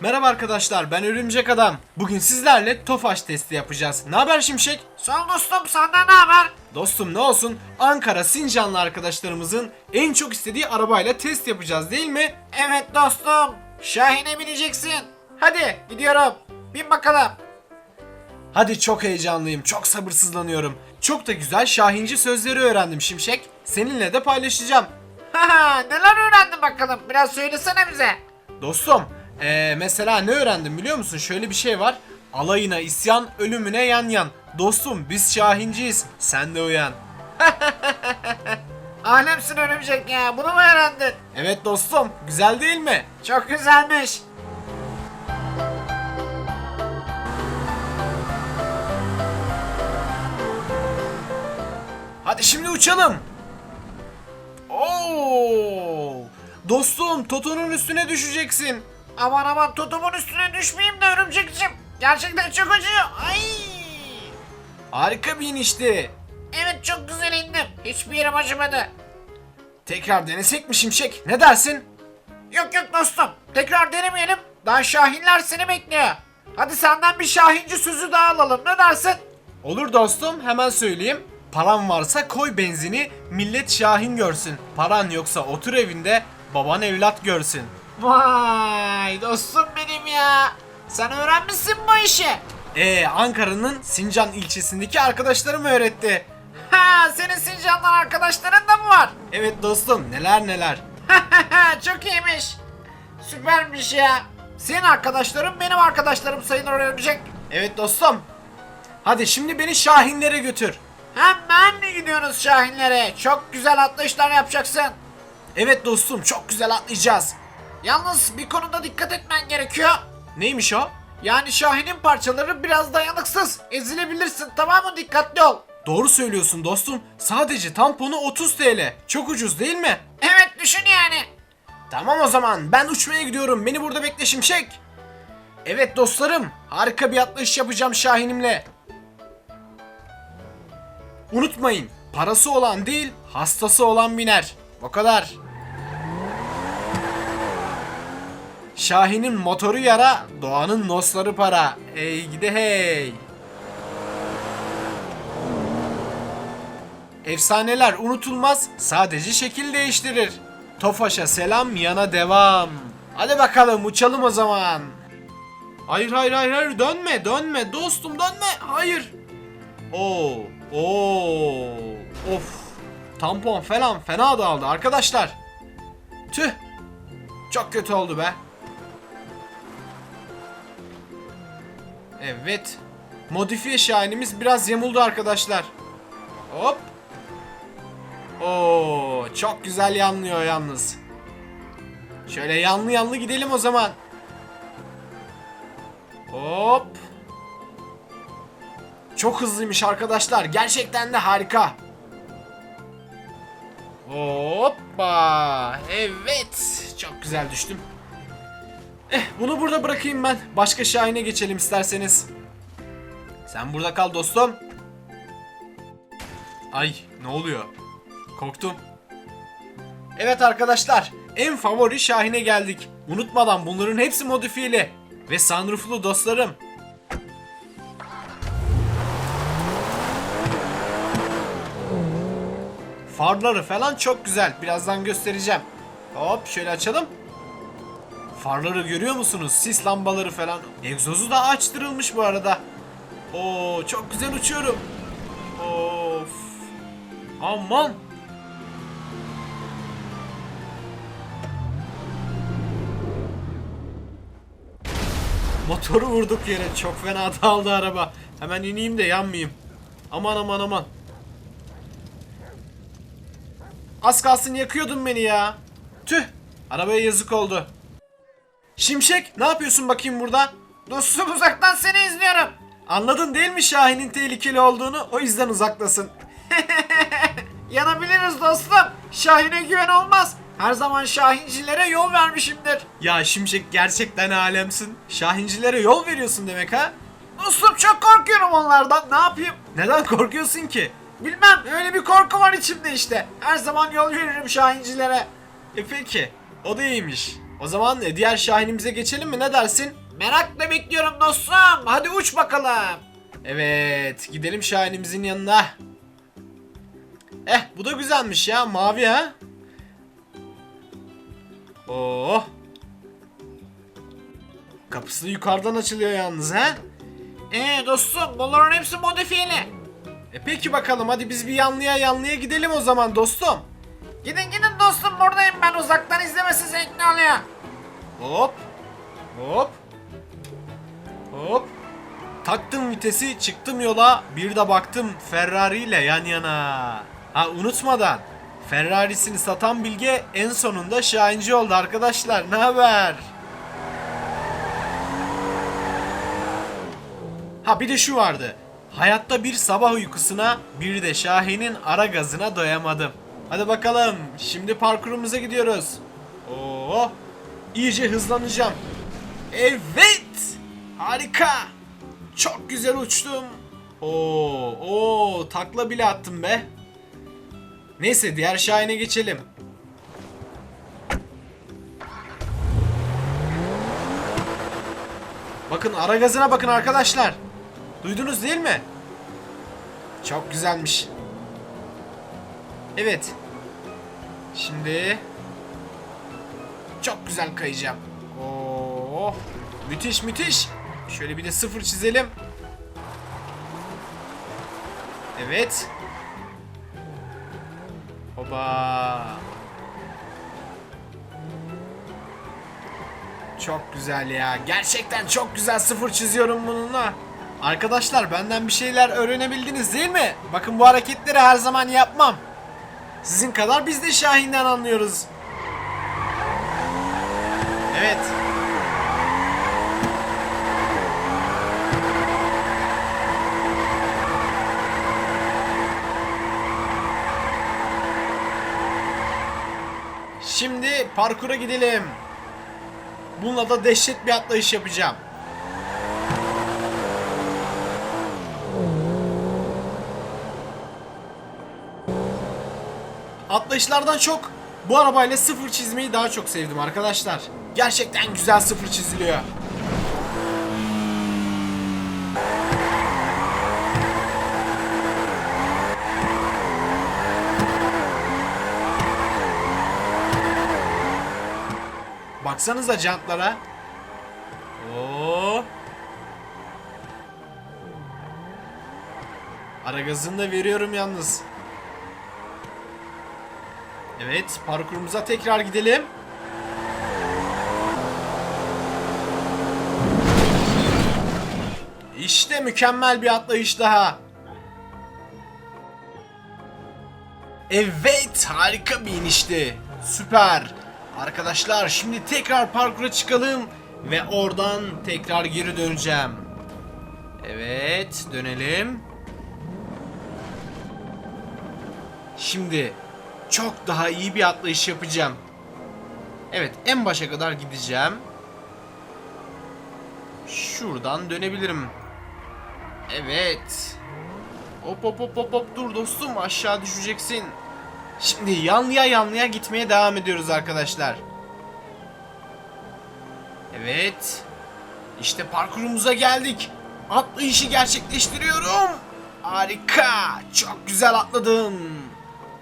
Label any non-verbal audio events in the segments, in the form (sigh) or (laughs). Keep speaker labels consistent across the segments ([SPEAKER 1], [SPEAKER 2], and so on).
[SPEAKER 1] Merhaba arkadaşlar ben Örümcek Adam. Bugün sizlerle Tofaş testi yapacağız. Ne haber Şimşek?
[SPEAKER 2] Sağ ol dostum senden ne haber?
[SPEAKER 1] Dostum ne olsun Ankara Sincanlı arkadaşlarımızın en çok istediği arabayla test yapacağız değil mi?
[SPEAKER 2] Evet dostum. Şahin'e bineceksin. Hadi gidiyorum. Bin bakalım.
[SPEAKER 1] Hadi çok heyecanlıyım, çok sabırsızlanıyorum. Çok da güzel Şahinci sözleri öğrendim Şimşek. Seninle de paylaşacağım.
[SPEAKER 2] Haha neler öğrendin bakalım. Biraz söylesene bize.
[SPEAKER 1] Dostum, eee, mesela ne öğrendim biliyor musun? Şöyle bir şey var. Alayına isyan, ölümüne yan yan. Dostum biz Şahinciyiz, sen de uyan. (laughs)
[SPEAKER 2] Alemsin örümcek ya. Bunu mu öğrendin?
[SPEAKER 1] Evet dostum, güzel değil mi?
[SPEAKER 2] Çok güzelmiş.
[SPEAKER 1] Hadi şimdi uçalım. Oo! Dostum, Toto'nun üstüne düşeceksin.
[SPEAKER 2] Aman aman tutumun üstüne düşmeyeyim de örümcekçim. Gerçekten çok acıyor. Ay.
[SPEAKER 1] Harika bir inişti.
[SPEAKER 2] Evet çok güzel indim. Hiçbir yerim acımadı.
[SPEAKER 1] Tekrar denesek mi Şimşek? Ne dersin?
[SPEAKER 2] Yok yok dostum. Tekrar denemeyelim. Daha Şahinler seni bekliyor. Hadi senden bir Şahinci sözü daha alalım. Ne dersin?
[SPEAKER 1] Olur dostum, hemen söyleyeyim. Paran varsa koy benzini, millet Şahin görsün. Paran yoksa otur evinde, baban evlat görsün.
[SPEAKER 2] Vay dostum benim ya. Sen öğrenmişsin bu işi.
[SPEAKER 1] Ee, Ankara'nın Sincan ilçesindeki arkadaşlarım öğretti.
[SPEAKER 2] Ha senin Sincan'dan arkadaşların da mı var?
[SPEAKER 1] Evet dostum, neler neler. (laughs)
[SPEAKER 2] Çok iyiymiş. Süpermiş ya. Senin arkadaşların benim arkadaşlarım sayılır örümcek.
[SPEAKER 1] Evet dostum. Hadi şimdi beni Şahinlere götür.
[SPEAKER 2] Hemen mi gidiyoruz Şahinlere? Çok güzel atlayışlar yapacaksın.
[SPEAKER 1] Evet dostum, çok güzel atlayacağız.
[SPEAKER 2] Yalnız bir konuda dikkat etmen gerekiyor.
[SPEAKER 1] Neymiş o?
[SPEAKER 2] Yani Şahin'in parçaları biraz dayanıksız. Ezilebilirsin tamam mı? Dikkatli ol.
[SPEAKER 1] Doğru söylüyorsun dostum. Sadece tamponu 30 TL. Çok ucuz değil mi?
[SPEAKER 2] Evet düşün yani.
[SPEAKER 1] Tamam o zaman ben uçmaya gidiyorum. Beni burada bekle Şimşek. Evet dostlarım. Harika bir atlayış yapacağım Şahinimle. Unutmayın. Parası olan değil, hastası olan biner. O kadar. Şahin'in motoru yara, doğanın nosları para. Ey gide hey. Efsaneler unutulmaz, sadece şekil değiştirir. Tofaş'a selam, yana devam. Hadi bakalım uçalım o zaman. Hayır hayır hayır hayır dönme dönme dostum dönme hayır. Oo oo of tampon falan fena dağıldı arkadaşlar. Tüh çok kötü oldu be. Evet modifiye şahinimiz biraz yamuldu arkadaşlar. Hop Oo, çok güzel yanlıyor yalnız. Şöyle yanlı yanlı gidelim o zaman. Hop. Çok hızlıymış arkadaşlar. Gerçekten de harika. Hoppa. Evet. Çok güzel düştüm. Eh, bunu burada bırakayım ben. Başka şahine geçelim isterseniz. Sen burada kal dostum. Ay, ne oluyor? Korktum. Evet arkadaşlar, en favori Şahin'e geldik. Unutmadan bunların hepsi modifiyeli. Ve sunrooflu dostlarım. Farları falan çok güzel. Birazdan göstereceğim. Hop şöyle açalım. Farları görüyor musunuz? Sis lambaları falan. Egzozu da açtırılmış bu arada. Oo çok güzel uçuyorum. Of. Aman. Motoru vurduk yere. Çok fena dağıldı araba. Hemen ineyim de yanmayayım. Aman aman aman. Az kalsın yakıyordun beni ya. Tüh. Arabaya yazık oldu. Şimşek ne yapıyorsun bakayım burada?
[SPEAKER 2] Dostum uzaktan seni izliyorum.
[SPEAKER 1] Anladın değil mi Şahin'in tehlikeli olduğunu? O yüzden uzaktasın. (laughs)
[SPEAKER 2] Yanabiliriz dostum. Şahin'e güven olmaz. Her zaman Şahincilere yol vermişimdir.
[SPEAKER 1] Ya Şimşek gerçekten alemsin. Şahincilere yol veriyorsun demek ha?
[SPEAKER 2] Dostum çok korkuyorum onlardan. Ne yapayım?
[SPEAKER 1] Neden korkuyorsun ki?
[SPEAKER 2] Bilmem öyle bir korku var içimde işte. Her zaman yol veririm Şahincilere.
[SPEAKER 1] E peki. O da iyiymiş. O zaman e, diğer Şahinimize geçelim mi ne dersin?
[SPEAKER 2] Merakla bekliyorum dostum. Hadi uç bakalım.
[SPEAKER 1] Evet gidelim Şahinimizin yanına. Eh bu da güzelmiş ya mavi ha. Oh. Kapısı yukarıdan açılıyor yalnız ha.
[SPEAKER 2] Ee dostum bunların hepsi modifiyeli.
[SPEAKER 1] E peki bakalım hadi biz bir yanlıya yanlıya gidelim o zaman dostum.
[SPEAKER 2] Gidin gidin dostum buradayım ben uzaktan izlemesi zevkli oluyor.
[SPEAKER 1] Hop. Hop. Hop. Taktım vitesi çıktım yola bir de baktım Ferrari ile yan yana. Ha unutmadan Ferrari'sini satan Bilge en sonunda Şahinci oldu arkadaşlar. Ne haber? Ha bir de şu vardı. Hayatta bir sabah uykusuna bir de Şahin'in ara gazına doyamadım. Hadi bakalım. Şimdi parkurumuza gidiyoruz. Oo! İyice hızlanacağım. Evet! Harika! Çok güzel uçtum. Oo, oo, takla bile attım be. Neyse diğer Şahin'e geçelim. Bakın ara gazına bakın arkadaşlar. Duydunuz değil mi? Çok güzelmiş. Evet. Şimdi çok güzel kayacağım. Oo, müthiş müthiş. Şöyle bir de sıfır çizelim. Evet. Hoba. Çok güzel ya. Gerçekten çok güzel sıfır çiziyorum bununla. Arkadaşlar benden bir şeyler öğrenebildiniz değil mi? Bakın bu hareketleri her zaman yapmam. Sizin kadar biz de Şahin'den anlıyoruz. Evet. Şimdi parkura gidelim. Bununla da dehşet bir atlayış yapacağım. Atlayışlardan çok bu arabayla sıfır çizmeyi daha çok sevdim arkadaşlar. Gerçekten güzel sıfır çiziliyor. Baksanıza jantlara. Oo. Ara gazını da veriyorum yalnız. Evet, parkurumuza tekrar gidelim. İşte mükemmel bir atlayış daha. Evet, harika bir inişti. Süper. Arkadaşlar şimdi tekrar parkura çıkalım ve oradan tekrar geri döneceğim. Evet, dönelim. Şimdi çok daha iyi bir atlayış yapacağım. Evet, en başa kadar gideceğim. Şuradan dönebilirim. Evet. Hop hop hop hop hop dur dostum aşağı düşeceksin. Şimdi yanlıya yanlıya gitmeye devam ediyoruz arkadaşlar. Evet. İşte parkurumuza geldik. Atlayışı gerçekleştiriyorum. Harika. Çok güzel atladım.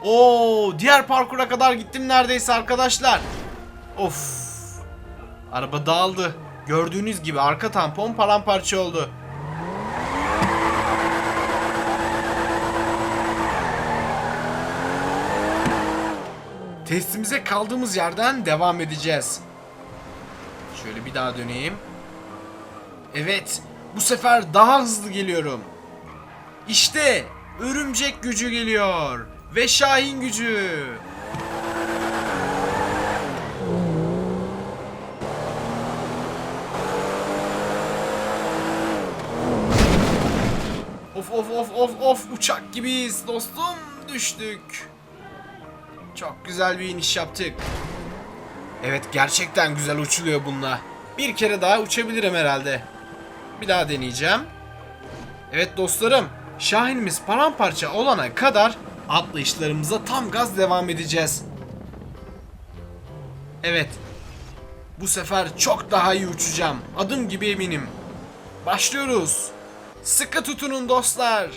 [SPEAKER 1] Oo, diğer parkura kadar gittim neredeyse arkadaşlar. Of. Araba dağıldı. Gördüğünüz gibi arka tampon paramparça oldu. Testimize kaldığımız yerden devam edeceğiz. Şöyle bir daha döneyim. Evet, bu sefer daha hızlı geliyorum. İşte örümcek gücü geliyor ve Şahin gücü. Of of of of of uçak gibiyiz dostum düştük. Çok güzel bir iniş yaptık. Evet gerçekten güzel uçuluyor bununla. Bir kere daha uçabilirim herhalde. Bir daha deneyeceğim. Evet dostlarım, Şahinimiz paramparça olana kadar atlayışlarımıza tam gaz devam edeceğiz. Evet. Bu sefer çok daha iyi uçacağım. Adım gibi eminim. Başlıyoruz. Sıkı tutunun dostlar.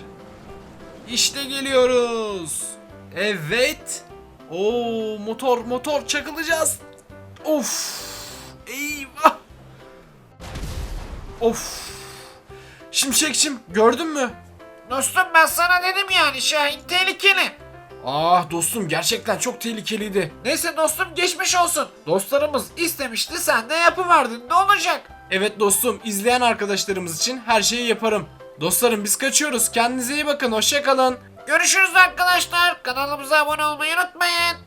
[SPEAKER 1] İşte geliyoruz. Evet. Oo motor motor çakılacağız. Of. Eyvah. Of. Şimşekçim gördün mü?
[SPEAKER 2] Dostum ben sana dedim yani Şahin tehlikeli.
[SPEAKER 1] Ah dostum gerçekten çok tehlikeliydi.
[SPEAKER 2] Neyse dostum geçmiş olsun. Dostlarımız istemişti sen de yapıverdin ne olacak?
[SPEAKER 1] Evet dostum izleyen arkadaşlarımız için her şeyi yaparım. Dostlarım biz kaçıyoruz. Kendinize iyi bakın. Hoşça kalın.
[SPEAKER 2] Görüşürüz arkadaşlar. Kanalımıza abone olmayı unutmayın.